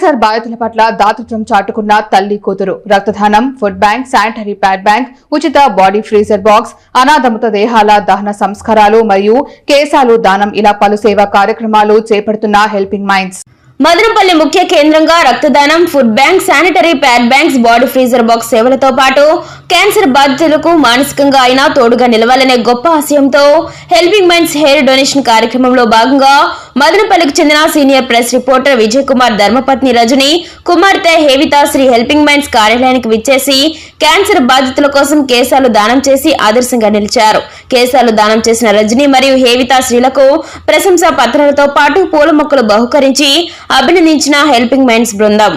Cancer బాధితుల పట్ల దాతృత్వం చాటుకున్న తల్లి కూతురు. రక్తదానం food bank sanitary pad bank ఉచిత బాడీ ఫ్రీజర్ బాక్స్ అనాథ మృతదేహాల దహన సంస్కారాలు మరియు కేశాలు దానం ఇలా పలు సేవా కార్యక్రమాలు చేపడుతున్న హెల్పింగ్ మైండ్స్. మదనపల్లి ముఖ్య కేంద్రంగా రక్తదానం food bank sanitary pad banks body freezer box సేవలతో పాటు క్యాన్సర్ బాధితులకు మానసికంగా అయినా తోడుగా నిలవాలనే గొప్ప ఆశయంతో హెల్పింగ్ మైండ్స్ హెయిర్ డొనేషన్ కార్యక్రమంలో భాగంగా మదనపల్లికి చెందిన senior press reporter Vijay Kumar ధర్మపత్ని రజని కుమార్తె హేవితా శ్రీ హెల్పింగ్ మైండ్స్ కార్యాలయానికి విచ్చేసి క్యాన్సర్ బాధితుల కోసం కేశాలు దానం చేసి ఆదర్శంగా నిలిచారు. కేశాలు దానం చేసిన రజని మరియు హేవితా శ్రీలకు ప్రశంసా పత్రాలతో పాటు పూల మొక్కలు బహుకరించి అభినందించిన హెల్పింగ్ మైండ్స్ బృందం.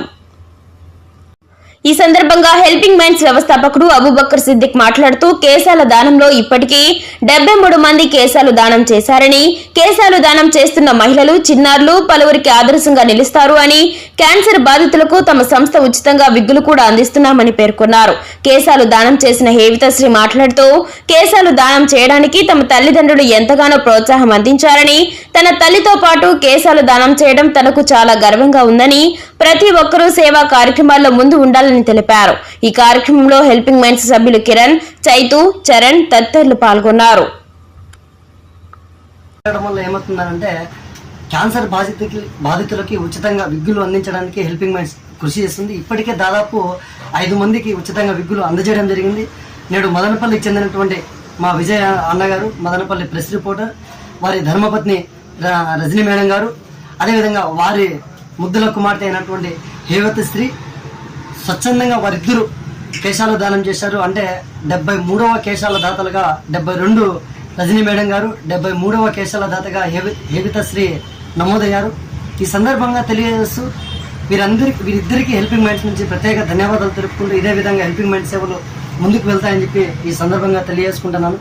ఈ సందర్భంగా హెల్పింగ్ మైండ్స్ వ్యవస్థాపకుడు అబుబక్కర్ సిద్దిక్ మాట్లాడుతూ కేశాల దానంలో ఇప్పటికీ డెబ్బై మూడు మంది కేశాలు దానం చేశారని కేశాలు దానం చేస్తున్న మహిళలు చిన్నారులు పలువురికి ఆదర్శంగా నిలుస్తారు అని క్యాన్సర్ బాధితులకు తమ సంస్థ ఉచితంగా విగ్గులు కూడా అందిస్తున్నామని పేర్కొన్నారు. కేశాలు దానం చేసిన హేవితశ్రీ మాట్లాడుతూ కేశాలు దానం చేయడానికి తమ తల్లిదండ్రులు ఎంతగానో ప్రోత్సాహం అందించారని తన తల్లితో పాటు కేశాలు దానం చేయడం తనకు చాలా గర్వంగా ఉందని ప్రతి ఒక్కరూ సేవా కార్యక్రమాల్లో ముందు ఉండాలని తెలిపారు. ఈ కార్యక్రమంలో హెల్పింగ్ మైండ్స్ సభ్యులు కిరణ్ చైతు చరణ్ తదితరులు పాల్గొన్నారు. వల్ల ఏమవుతుందంటే క్యాన్సర్ బాధితులకి బాధితులకి ఉచితంగా విగ్గులు అందించడానికి హెల్పింగ్ మైండ్స్ కృషి చేస్తుంది. ఇప్పటికే దాదాపు ఐదు మందికి ఉచితంగా విగ్గులు అందజేయడం జరిగింది. నేడు మదనపల్లికి చెందినటువంటి మా విజయ అన్నగారు మదనపల్లి ప్రెస్ రిపోర్టర్ వారి ధర్మపత్ని ర- రజనీ మేడం గారు అదేవిధంగా వారి ముద్దుల కుమార్తె అయినటువంటి హేవతి స్త్రీ స్వచ్ఛందంగా వారిద్దరూ కేశాలు దానం చేశారు. అంటే డెబ్బై మూడవ కేశాల దాతలుగా డెబ్బై రెండు రజనీ మేడం గారు డెబ్బై మూడవ కేశాల దాతగా హేవి హేవితశ్రీ నమోదయ్యారు. ఈ సందర్భంగా తెలియజేస్తూ వీరందరికీ వీరిద్దరికీ హెల్పింగ్ మైండ్స్ నుంచి ప్రత్యేక ధన్యవాదాలు తెలుపుకుంటూ ఇదే విధంగా హెల్పింగ్ మైండ్ సేవలు ముందుకు వెళ్తాయని చెప్పి ఈ సందర్భంగా తెలియజేసుకుంటున్నాను.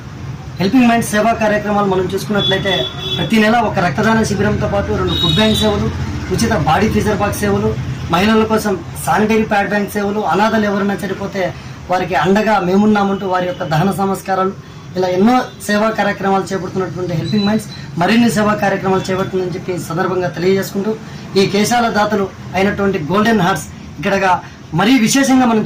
హెల్పింగ్ మైండ్ సేవా కార్యక్రమాలు మనం చూసుకున్నట్లయితే ప్రతి నెల ఒక రక్తదాన శిబిరంతో పాటు రెండు ఫుడ్ బ్యాంక్ సేవలు ఉచిత బాడీ ఫ్రీజర్ బాక్స్ సేవలు మహిళల కోసం శానిటరీ ప్యాడ్ బ్యాంక్ సేవలు అనాథలు ఎవరైనా చనిపోతే వారికి అండగా మేమున్నామంటూ వారి యొక్క దహన సంస్కారాలు. ఇలా ఎన్నో సేవా కార్యక్రమాలు చేపడుతున్నటువంటి హెల్పింగ్ మైండ్స్ మరిన్ని సేవా కార్యక్రమాలు చేపడుతుందని చెప్పి సందర్భంగా తెలియజేసుకుంటూ ఈ కేశాల దాతలు అయినటువంటి గోల్డెన్ హార్ట్స్ ఇక్కడగా మరీ విశేషంగా మనం